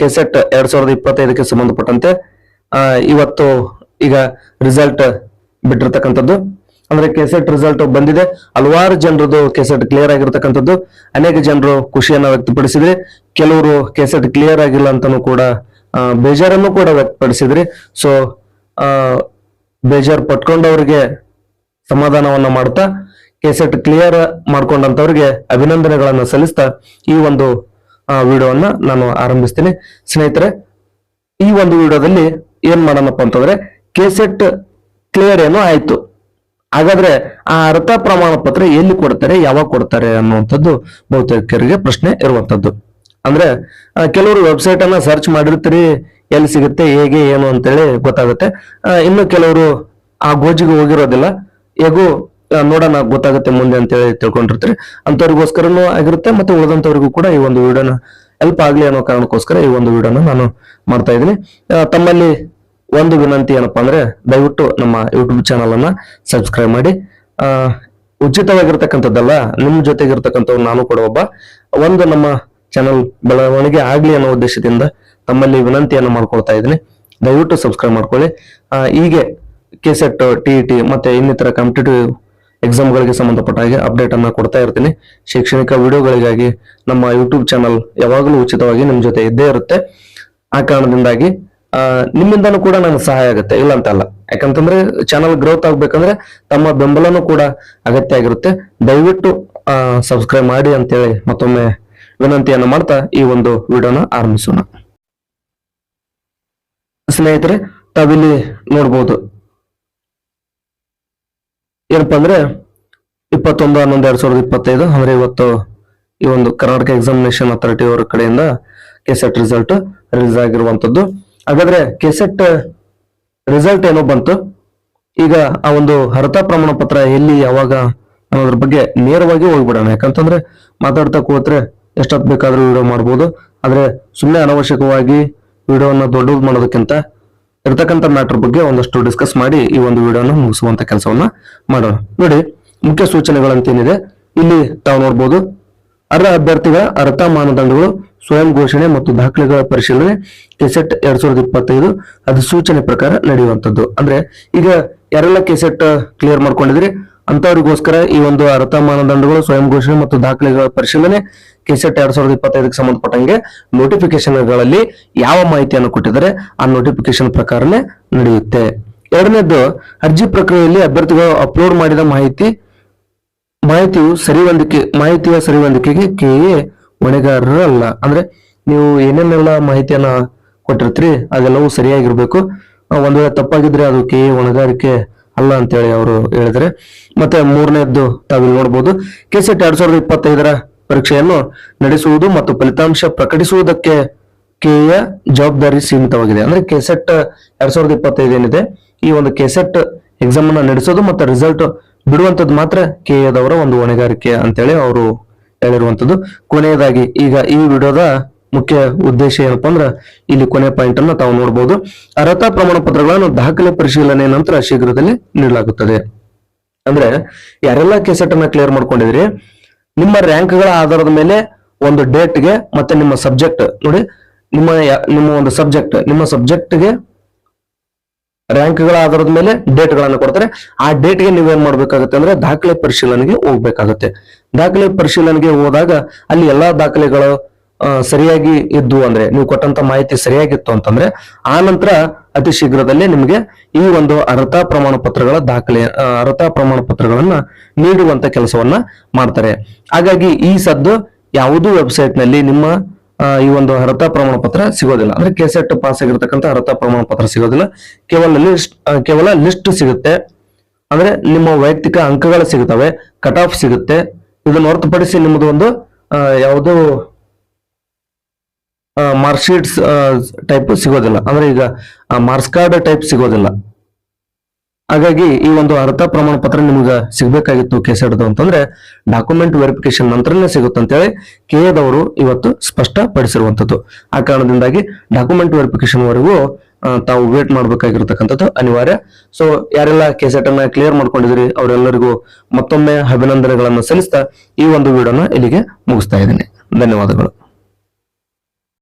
KSET ಎರಡ್ ಸಾವಿರದ ಇಪ್ಪತ್ತೈದಕ್ಕೆ ಸಂಬಂಧಪಟ್ಟಂತೆ ಇವತ್ತು ಈಗ ರಿಸಲ್ಟ್ ಬಿಟ್ಟಿರ್ತಕ್ಕಂಥದ್ದು. ಅಂದ್ರೆ ಕೆಸೆಟ್ ರಿಸಲ್ಟ್ ಬಂದಿದೆ. ಹಲವಾರು ಜನರದು ಕೆಸೆಟ್ ಕ್ಲಿಯರ್ ಆಗಿರ್ತಕ್ಕಂಥದ್ದು. ಅನೇಕ ಜನರು ಖುಷಿಯನ್ನ ವ್ಯಕ್ತಪಡಿಸಿದ್ರೆ, ಕೆಲವರು ಕೆಸೆಟ್ ಕ್ಲಿಯರ್ ಆಗಿಲ್ಲ ಅಂತಾನು ಕೂಡ ಬೇಜಾರನ್ನು ಕೂಡ ವ್ಯಕ್ತಪಡಿಸಿದ್ರಿ. ಸೊ ಬೇಜಾರ್ ಪಟ್ಕೊಂಡವರಿಗೆ ಸಮಾಧಾನವನ್ನ ಮಾಡ್ತಾ ಕೆಸೆಟ್ ಕ್ಲಿಯರ್ ಮಾಡ್ಕೊಂಡಂತವ್ರಿಗೆ ಅಭಿನಂದನೆಗಳನ್ನ ಸಲ್ಲಿಸ್ತಾ ಈ ಒಂದು ವಿಡಿಯೋವನ್ನ ನಾನು ಆರಂಭಿಸ್ತೀನಿ. ಸ್ನೇಹಿತರೆ, ಈ ಒಂದು ವಿಡಿಯೋದಲ್ಲಿ ಏನ್ ಮಾಡೋಣಪ್ಪ ಅಂತಂದ್ರೆ ಕೆಸೆಟ್ ಕ್ಲಿಯರ್ ಏನೋ ಆಯ್ತು. ಹಾಗಾದ್ರೆ ಆ ಅರ್ಥ ಪ್ರಮಾಣ ಪತ್ರ ಎಲ್ಲಿ ಕೊಡ್ತಾರೆ, ಯಾವಾಗ ಕೊಡ್ತಾರೆ ಅನ್ನುವಂಥದ್ದು ಬಹುತೇಕರಿಗೆ ಪ್ರಶ್ನೆ ಇರುವಂತದ್ದು ಅಂದ್ರೆ ಕೆಲವರು ವೆಬ್ಸೈಟ್ ಅನ್ನ ಸರ್ಚ್ ಮಾಡಿರ್ತೀರಿ, ಎಲ್ಲಿ ಸಿಗುತ್ತೆ, ಹೇಗೆ, ಏನು ಅಂತೇಳಿ ಗೊತ್ತಾಗುತ್ತೆ. ಇನ್ನು ಕೆಲವರು ಆ ಗೋಜಿಗೆ ಹೋಗಿರೋದಿಲ್ಲ. ಹೇಗೂ ನೋಡೋಣ, ಗೊತ್ತಾಗುತ್ತೆ ಮುಂದೆ ಅಂತೇಳಿ ತಿಳ್ಕೊಂಡಿರ್ತಾರೆ. ಅಂತವ್ರಿಗೋಸ್ಕರನೂ ಆಗಿರುತ್ತೆ ಮತ್ತೆ ಉಳಿದಂತವ್ರಿಗೂ ಕೂಡ ಈ ಒಂದು ವಿಡಿಯೋನ ಹೆಲ್ಪ್ ಆಗ್ಲಿ ಅನ್ನೋ ಕಾರಣಕ್ಕೋಸ್ಕರ ಈ ಒಂದು ವಿಡಿಯೋನ ನಾನು ಮಾಡ್ತಾ ಇದ್ದೀನಿ. ತಮ್ಮಲ್ಲಿ ಒಂದು ವಿನಂತಿ ಏನಪ್ಪ ಅಂದ್ರೆ ದಯವಿಟ್ಟು ನಮ್ಮ ಯೂಟ್ಯೂಬ್ ಚಾನಲ್ ಅನ್ನ ಸಬ್ಸ್ಕ್ರೈಬ್ ಮಾಡಿ. ಉಚಿತವಾಗಿರ್ತಕ್ಕಂಥದ್ದಲ್ಲ, ನಿಮ್ ಜೊತೆಗಿರ್ತಕ್ಕಂಥವ್ರು ನಾನು ಕೂಡ ಒಬ್ಬ. ಒಂದು ನಮ್ಮ ಚಾನಲ್ ಬೆಳವಣಿಗೆ ಆಗ್ಲಿ ಅನ್ನೋ ಉದ್ದೇಶದಿಂದ ತಮ್ಮಲ್ಲಿ ವಿನಂತಿಯನ್ನು ಮಾಡ್ಕೊಳ್ತಾ ಇದ್ದೀನಿ. ದಯವಿಟ್ಟು ಸಬ್ಸ್ಕ್ರೈಬ್ ಮಾಡ್ಕೊಳ್ಳಿ. ಹೀಗೆ ಕೆಸೆಟ್ ಟಿ ಟಿ ಮತ್ತೆ ಇನ್ನಿತರ ಕಾಂಪಿಟೇಟಿವ್ ಎಕ್ಸಾಮ್ಗಳಿಗೆ ಸಂಬಂಧಪಟ್ಟ ಹಾಗೆ ಅಪ್ಡೇಟ್ ಅನ್ನ ಕೊಡ್ತಾ ಇರ್ತೀನಿ. ಶೈಕ್ಷಣಿಕ ವಿಡಿಯೋಗಳಿಗಾಗಿ ನಮ್ಮ ಯೂಟ್ಯೂಬ್ ಚಾನಲ್ ಯಾವಾಗಲೂ ಉಚಿತವಾಗಿ ನಿಮ್ ಜೊತೆ ಇದ್ದೇ ಇರುತ್ತೆ. ಆ ಕಾರಣದಿಂದಾಗಿ ನಿಮ್ಮಿಂದನೂ ಕೂಡ ನನಗೆ ಸಹಾಯ ಆಗುತ್ತೆ. ಇಲ್ಲ ಅಂತಲ್ಲ ಯಾಕಂತಂದ್ರೆ ಚಾನಲ್ ಗ್ರೋತ್ ಆಗ್ಬೇಕಂದ್ರೆ ತಮ್ಮ ಬೆಂಬಲನೂ ಕೂಡ ಅಗತ್ಯ ಆಗಿರುತ್ತೆ. ದಯವಿಟ್ಟು ಸಬ್ಸ್ಕ್ರೈಬ್ ಮಾಡಿ ಅಂತೇಳಿ ಮತ್ತೊಮ್ಮೆ ವಿನಂತಿಯನ್ನ ಮಾಡ್ತಾ ಈ ಒಂದು ವಿಡಿಯೋನ ಆರಂಭಿಸೋಣ. ಸ್ನೇಹಿತರೆ, ತಾವಿಲ್ಲಿ ನೋಡ್ಬೋದು. ಏನಪ್ಪಾ ಅಂದ್ರೆ ಇಪ್ಪತ್ತೊಂದು, ಹನ್ನೊಂದು, ಎರಡ್ ಸಾವಿರದ ಇಪ್ಪತ್ತೈದು ಅಂದ್ರೆ ಇವತ್ತು ಈ ಒಂದು ಕರ್ನಾಟಕ ಎಕ್ಸಾಮಿನೇಷನ್ ಅಥಾರಿಟಿ ಅವರ ಕಡೆಯಿಂದ ಕೆಸೆಟ್ ರಿಸಲ್ಟ್ ರಿಲೀಸ್ ಆಗಿರುವಂತದ್ದು ಹಾಗಾದ್ರೆ ಕೆಸೆಟ್ ರಿಸಲ್ಟ್ ಏನೋ ಬಂತು. ಈಗ ಆ ಒಂದು ಅರ್ಹತಾ ಪ್ರಮಾಣ ಪತ್ರ ಎಲ್ಲಿ, ಯಾವಾಗ ಅನ್ನೋದ್ರ ಬಗ್ಗೆ ನೇರವಾಗಿ ಹೋಗ್ಬಿಡೋಣ. ಯಾಕಂತಂದ್ರೆ ಮಾತಾಡ್ತಾ ಕೂತ್ರೆ ಎಷ್ಟೊತ್ತು ಬೇಕಾದ್ರೂ ವಿಡಿಯೋ ಮಾಡ್ಬೋದು. ಆದ್ರೆ ಸುಮ್ಮನೆ ಅನವಶ್ಯಕವಾಗಿ ವಿಡಿಯೋನ ದೊಡ್ಡದು ಮಾಡೋದಕ್ಕಿಂತ ಇರ್ತಕ್ಕಂಥ ಮ್ಯಾಟರ್ ಬಗ್ಗೆ ಒಂದಷ್ಟು ಡಿಸ್ಕಸ್ ಮಾಡಿ ಈ ಒಂದು ವಿಡಿಯೋನ ಮುಗಿಸುವಂತ ಕೆಲಸವನ್ನ ಮಾಡೋಣ. ನೋಡಿ, ಮುಖ್ಯ ಸೂಚನೆಗಳಂತೇನಿದೆ. ಇಲ್ಲಿ ತಾವು ನೋಡ್ಬೋದು, ಅರ್ಹ ಅಭ್ಯರ್ಥಿಗಳ ಅರ್ಹತಾ ಮಾನದಂಡಗಳು ಸ್ವಯಂ ಘೋಷಣೆ ಮತ್ತು ದಾಖಲೆಗಳ ಪರಿಶೀಲನೆ ಕೆಸೆಟ್ ಎರಡ್ ಸಾವಿರದ ಇಪ್ಪತ್ತೈದು. ಅಧಿಸೂಚನೆ ಪ್ರಕಾರ ನಡೆಯುವಂಥದ್ದು. ಅಂದ್ರೆ ಈಗ ಯಾರೆಲ್ಲ ಕೆಸೆಟ್ ಕ್ಲಿಯರ್ ಮಾಡ್ಕೊಂಡಿದ್ರಿ ಅಂತವರಿಗೋಸ್ಕರ ಈ ಒಂದು ಅರ್ಥ ಮಾನದಂಡಗಳು ಸ್ವಯಂ ಘೋಷಣೆ ಮತ್ತು ದಾಖಲೆಗಳ ಪರಿಶೀಲನೆ ಕೆಸೆಟ್ ಎರಡ್ ಸಾವಿರದ ಇಪ್ಪತ್ತೈದಕ್ಕೆ ಸಂಬಂಧಪಟ್ಟಂಗೆ ನೋಟಿಫಿಕೇಶನ್ಗಳಲ್ಲಿ ಯಾವ ಮಾಹಿತಿಯನ್ನು ಕೊಟ್ಟಿದ್ದಾರೆ ಆ ನೋಟಿಫಿಕೇಶನ್ ಪ್ರಕಾರನೇ ನಡೆಯುತ್ತೆ. ಎರಡನೇದು, ಅರ್ಜಿ ಪ್ರಕ್ರಿಯೆಯಲ್ಲಿ ಅಭ್ಯರ್ಥಿಗಳು ಅಪ್ಲೋಡ್ ಮಾಡಿದ ಮಾಹಿತಿ, ಮಾಹಿತಿಯು ಸರಿಹೊಂದಿಕೆ, ಮಾಹಿತಿಯ ಸರಿಹೊಂದಿಕೆಗೆ ಕೆಎ ಹೊಣೆಗಾರರಲ್ಲ ಅಂದ್ರೆ ನೀವು ಏನೇನೆಲ್ಲ ಮಾಹಿತಿಯನ್ನ ಕೊಟ್ಟಿರ್ತೀರಿ, ಅದೆಲ್ಲವೂ ಸರಿಯಾಗಿರ್ಬೇಕು. ಒಂದ್ ವೇಳೆ ತಪ್ಪಾಗಿದ್ರೆ ಅದು ಕೆಎ ಹೊಣೆಗಾರಿಕೆ ಅಲ್ಲ ಅಂತೇಳಿ ಅವರು ಹೇಳಿದ್ರೆ. ಮತ್ತೆ ಮೂರನೇದ್ದು ತಾವಿಲ್ಲಿ ನೋಡ್ಬೋದು, ಕೆಸೆಟ್ ಎರಡ್ ಸಾವಿರದ ಇಪ್ಪತ್ತೈದರ ಪರೀಕ್ಷೆಯನ್ನು ನಡೆಸುವುದು ಮತ್ತು ಫಲಿತಾಂಶ ಪ್ರಕಟಿಸುವುದಕ್ಕೆ ಕೆಯ ಜವಾಬ್ದಾರಿ ಸೀಮಿತವಾಗಿದೆ. ಅಂದ್ರೆ ಕೆಸೆಟ್ ಎರಡ್ ಸಾವಿರದ ಇಪ್ಪತ್ತೈದು ಏನಿದೆ, ಈ ಒಂದು ಕೆಸೆಟ್ ಎಕ್ಸಾಮ್ ಅನ್ನ ನಡೆಸೋದು ಮತ್ತು ರಿಸಲ್ಟ್ ಬಿಡುವಂತದ್ದು ಮಾತ್ರ ಕೆಯದವರ ಒಂದು ಹೊಣೆಗಾರಿಕೆ ಅಂತೇಳಿ ಅವರು ಹೇಳಿರುವಂತದ್ದು ಕೊನೆಯದಾಗಿ ಈಗ ಈ ವಿಡಿಯೋದ ಮುಖ್ಯ ಉದ್ದೇಶ ಏನಪ್ಪಾ ಅಂದ್ರ ಇಲ್ಲಿ ಕೊನೆ ಪಾಯಿಂಟ್ ಅನ್ನು ತಾವು ನೋಡಬಹುದು ಅರ್ಹತಾ ಪ್ರಮಾಣ ಪತ್ರಗಳನ್ನು ದಾಖಲೆ ಪರಿಶೀಲನೆ ನಂತರ ಶೀಘ್ರದಲ್ಲಿ ನೀಡಲಾಗುತ್ತದೆ. ಅಂದ್ರೆ ಯಾರೆಲ್ಲ ಕೆಸೆಟ್ ಅನ್ನ ಕ್ಲಿಯರ್ ಮಾಡ್ಕೊಂಡಿದ್ರಿ? ನಿಮ್ಮ ರ್ಯಾಂಕ್ಗಳ ಆಧಾರದ ಮೇಲೆ ಒಂದು ಡೇಟ್ಗೆ ಮತ್ತೆ ನಿಮ್ಮ ಸಬ್ಜೆಕ್ಟ್ ನೋಡಿ, ನಿಮ್ಮ ನಿಮ್ಮ ಒಂದು ಸಬ್ಜೆಕ್ಟ್ ನಿಮ್ಮ ಸಬ್ಜೆಕ್ಟ್ಗೆ ರ್ಯಾಂಕ್ಗಳ ಆಧಾರದ ಮೇಲೆ ಡೇಟ್ಗಳನ್ನು ಕೊಡ್ತಾರೆ. ಆ ಡೇಟ್ಗೆ ನೀವೇನ್ ಮಾಡ್ಬೇಕಾಗತ್ತೆ ಅಂದ್ರೆ ದಾಖಲೆ ಪರಿಶೀಲನೆಗೆ ಹೋಗ್ಬೇಕಾಗತ್ತೆ. ದಾಖಲೆ ಪರಿಶೀಲನೆಗೆ ಹೋದಾಗ ಅಲ್ಲಿ ಎಲ್ಲಾ ದಾಖಲೆಗಳು ಸರಿಯಾಗಿ ಇದ್ದು ಅಂದ್ರೆ, ನೀವು ಕೊಟ್ಟಂತ ಮಾಹಿತಿ ಸರಿಯಾಗಿತ್ತು ಅಂತಂದ್ರೆ, ಆ ನಂತರ ಅತಿ ಶೀಘ್ರದಲ್ಲೇ ನಿಮಗೆ ಈ ಒಂದು ಅರ್ಹತಾ ಪ್ರಮಾಣ ಪತ್ರಗಳ ದಾಖಲೆ ಅರ್ಹತಾ ಪ್ರಮಾಣ ಪತ್ರಗಳನ್ನ ನೀಡುವಂತ ಕೆಲಸವನ್ನ ಮಾಡ್ತಾರೆ. ಹಾಗಾಗಿ ಈ ಸದ್ದು ಯಾವುದೂ ವೆಬ್ಸೈಟ್ನಲ್ಲಿ ನಿಮ್ಮ ಈ ಒಂದು ಅರ್ಹತಾ ಪ್ರಮಾಣ ಪತ್ರ ಸಿಗೋದಿಲ್ಲ. ಅಂದ್ರೆ ಕೆಸೆಟ್ ಪಾಸ್ ಆಗಿರ್ತಕ್ಕಂಥ ಅರ್ಹತಾ ಪ್ರಮಾಣ ಪತ್ರ ಸಿಗೋದಿಲ್ಲ. ಕೇವಲ ಲಿಸ್ಟ್ ಕೇವಲ ಲಿಸ್ಟ್ ಸಿಗುತ್ತೆ. ಅಂದ್ರೆ ನಿಮ್ಮ ವೈಯಕ್ತಿಕ ಅಂಕಗಳು ಸಿಗುತ್ತವೆ, ಕಟ್ ಆಫ್ ಸಿಗುತ್ತೆ. ಇದನ್ನು ಹೊರತುಪಡಿಸಿ ನಿಮ್ಮದು ಒಂದು ಯಾವುದೋ ಮಾರ್ಕ್ ಶೀಟ್ಸ್ ಟೈಪ್ ಸಿಗೋದಿಲ್ಲ. ಅಂದ್ರೆ ಈಗ ಮಾರ್ಕ್ಸ್ ಕಾರ್ಡ್ ಟೈಪ್ ಸಿಗೋದಿಲ್ಲ. ಹಾಗಾಗಿ ಈ ಒಂದು ಅರ್ಥ ಪ್ರಮಾಣ ಪತ್ರ ನಿಮ್ಗೆ ಸಿಗ್ಬೇಕಾಗಿತ್ತು ಹಿಡಿದು ಅಂತಂದ್ರೆ ಡಾಕ್ಯುಮೆಂಟ್ ವೆರಿಫಿಕೇಶನ್ ನಂತರನೇ ಸಿಗುತ್ತೆ ಅಂತೇಳಿ ಕೆಎದವರು ಇವತ್ತು ಸ್ಪಷ್ಟಪಡಿಸಿರುವಂತದ್ದು ಆ ಕಾರಣದಿಂದಾಗಿ ಡಾಕ್ಯುಮೆಂಟ್ ವೆರಿಫಿಕೇಶನ್ ವರೆಗೂ ತಾವು ವೇಟ್ ಮಾಡಬೇಕಾಗಿರ್ತಕ್ಕಂಥದ್ದು ಅನಿವಾರ್ಯ. ಸೊ ಯಾರೆಲ್ಲ ಕೆಸೆಟ್ ಅನ್ನ ಕ್ಲಿಯರ್ ಮಾಡ್ಕೊಂಡಿದ್ರಿ ಅವರೆಲ್ಲರಿಗೂ ಮತ್ತೊಮ್ಮೆ ಅಭಿನಂದನೆಗಳನ್ನು ಸಲ್ಲಿಸ್ತಾ ಈ ಒಂದು ವಿಡಿಯೋನ ಇಲ್ಲಿಗೆ ಮುಗಿಸ್ತಾ ಇದ್ದೀನಿ. ಧನ್ಯವಾದಗಳು.